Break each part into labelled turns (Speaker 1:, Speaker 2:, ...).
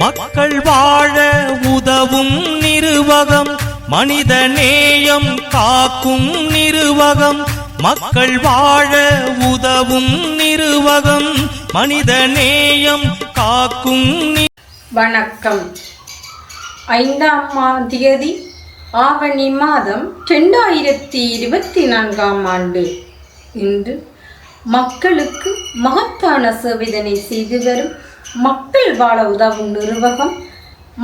Speaker 1: மக்கள் வாழ உதவும் நிருவகம் மனித நேயம் காக்கும் நிருவகம். மக்கள் வாழ உதவும் நிருவகம் மனித நேயம் காக்கும்
Speaker 2: வணக்கம். ஐந்தாம் தேதி ஆவணி மாதம் ரெண்டாயிரத்தி இருபத்தி நான்காம் ஆண்டு. இன்று மக்களுக்கு மகத்தான சேவைதனை செய்து வரும் மக்கள் வாழ உதவும் நிறுவகம்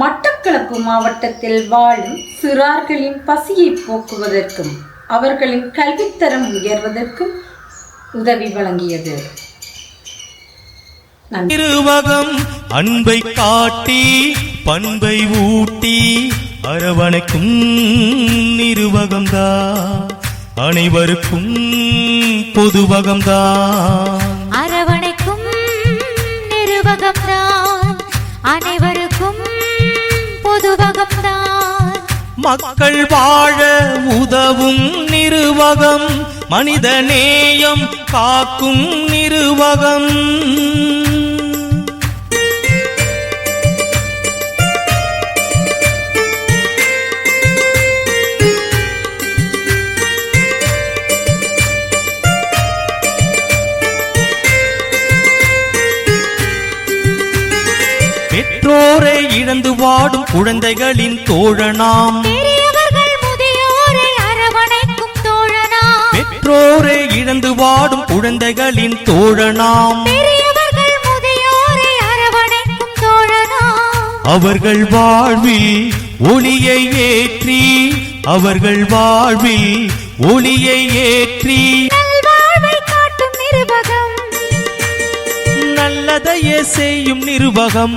Speaker 2: மட்டக்களப்பு மாவட்டத்தில் வாழும் சிறார்களின் பசியை போக்குவதற்கும் அவர்களின் கல்வித்தரம் உயர்வதற்கும் உதவி வழங்கியது. நன்றி.
Speaker 1: அன்பை காட்டி பண்பை ஊட்டி அரவணைக்கும் நிருவகம்தா அனைவருக்கும்
Speaker 3: பொதுவகம்தான் பொதுவகம்தான்
Speaker 1: மக்கள் வாழ உதவும் நிருவகம் மனித நேயம் காக்கும் நிருவகம். பெற்றோரை இழந்து வாடும் குழந்தைகளின் தோழனாம். பெற்றோரை இழந்து வாடும் குழந்தைகளின் தோழனாம். அவர்கள் வாழ்வில் ஒளியை ஏற்றி அவர்கள் வாழ்வில் ஒளியை ஏற்றி.
Speaker 3: நிருபகம்
Speaker 1: நல்லதையே செய்யும் நிர்வகம்.